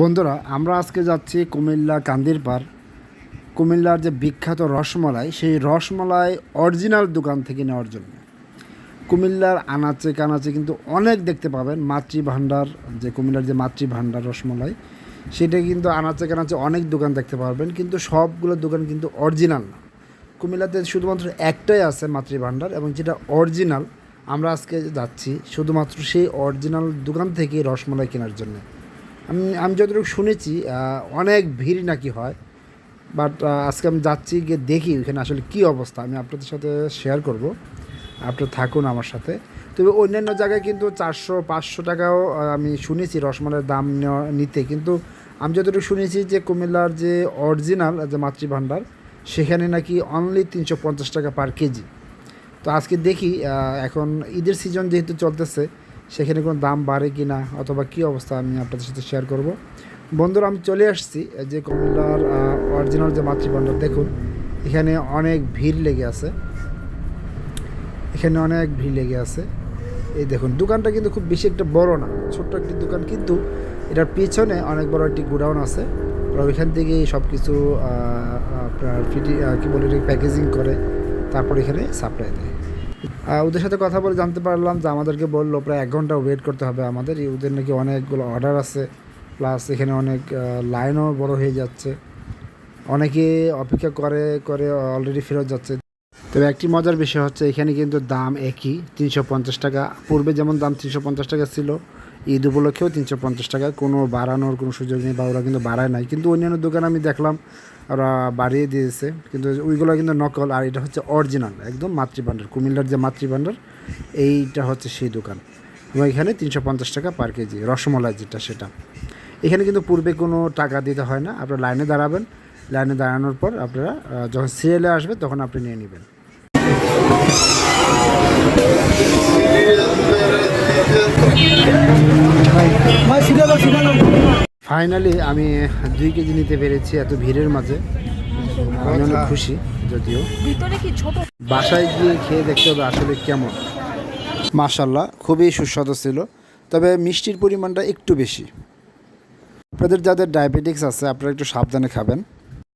বন্ধুরা, আমরা আজকে যাচ্ছি কুমিল্লা কান্দির কান্দিরপার কুমিল্লার যে বিখ্যাত রসমলাই, সেই রসমলাই অরিজিনাল দোকান থেকে নেওয়ার জন্য। কুমিল্লার আনাচে কানাচে কিন্তু অনেক দেখতে পাবেন মাতৃ ভাণ্ডার যে কুমিল্লার যে মাতৃ ভাণ্ডার রসমলাই, সেটা কিন্তু আনাচে কানাচে অনেক দোকান দেখতে পারবেন, কিন্তু সবগুলো দোকান কিন্তু অরিজিনাল না। কুমিল্লাতে শুধুমাত্র একটাই আছে মাতৃ ভাণ্ডার এবং যেটা অরিজিনাল, আমরা আজকে যাচ্ছি শুধুমাত্র সেই অরিজিনাল দোকান থেকে রসমলাই কেনার জন্য। আমি আমি যতটুকু শুনেছি অনেক ভিড় নাকি হয় বাট আজকে আমি যাচ্ছি গিয়ে দেখি ওইখানে আসলে কী অবস্থা। আমি আপনাদের সাথে শেয়ার করব। আপনারা থাকুন আমার সাথে। তবে অন্যান্য জায়গায় কিন্তু চারশো, পাঁচশো টাকাও আমি শুনেছি রসমালাইয়ের দাম নিতে। কিন্তু আমি যতটুকু শুনেছি যে কুমিল্লার যে অরিজিনাল যে মাতৃভাণ্ডার, সেখানে নাকি অনলি তিনশো পঞ্চাশ টাকা পার কেজি। তো আজকে দেখি এখন ঈদের সিজন যেহেতু চলতেছে সেখানে কোনো দাম বাড়ে কি না, অথবা কী অবস্থা আমি আপনাদের সাথে শেয়ার করব। বন্ধুরা, আমি চলে আসছি যে কুমিল্লার অরিজিনাল যে মাতৃভাণ্ডার, দেখুন, এখানে অনেক ভিড় লেগে আছে। এখানে অনেক ভিড় লেগে আছে। এই দেখুন, দোকানটা কিন্তু খুব বেশি একটা বড় না, ছোট্ট একটি দোকান, কিন্তু এটার পিছনে অনেক বড় একটি গোডাউন আছে। আর ওইখান থেকেই সব কিছু আপনার ফিটি কী বলে প্যাকেজিং করে, তারপর এখানে সাপ্লাই দেয়। ওদের সাথে কথা বলে জানতে পারলাম যে আমাদেরকে বলল প্রায় এক ঘণ্টা ওয়েট করতে হবে আমাদের। ওদের নাকি অনেকগুলো অর্ডার আছে। প্লাস এখানে অনেক লাইনও বড় হয়ে যাচ্ছে। অনেকে অপেক্ষা করে করে অলরেডি ফেরত যাচ্ছে। তবে একটি মজার বিষয় হচ্ছে এখানে কিন্তু দাম একই, তিনশো পঞ্চাশ টাকা। পূর্বে যেমন দাম তিনশো পঞ্চাশ টাকা ছিল ঈদ উপলক্ষেও তিনশো পঞ্চাশ টাকা। কোনো বাড়ানোর কোনো সুযোগ নেই বা ওরা কিন্তু বাড়ায় নাই। কিন্তু অন্যান্য দোকান আমি দেখলাম, ওরা বাড়িয়ে দিয়েছে। কিন্তু ওইগুলো কিন্তু নকল। আর এটা হচ্ছে অরিজিনাল, একদম মাতৃভাণ্ডার, কুমিল্লার যে মাতৃভাণ্ডার, এইটা হচ্ছে সেই দোকান। এবং এখানে তিনশো পঞ্চাশ টাকা পার কেজি, রসমলাই যেটা সেটা। এখানে কিন্তু পূর্বে কোনো টাকা দিতে হয় না। আপনারা লাইনে দাঁড়াবেন। লাইনে দাঁড়ানোর পর আপনারা যখন সিরিয়ালে আসবে তখন আপনি নিয়ে নেবেন। ফাইনালি আমি দুই কেজি নিতে পেরেছি এত ভিড়ের মাঝে। আমি অনেক খুশি যদিও। ভিতরে কি ছোট? বাসায় গিয়ে খেয়ে দেখতে হবে আসলে কেমন। মাশাল্লাহ খুবই সুস্বাদু ছিল তবে মিষ্টির পরিমাণটা একটু বেশি। আপনাদের যাদের ডায়াবেটিক্স আছে আপনারা একটু সাবধানে খাবেন।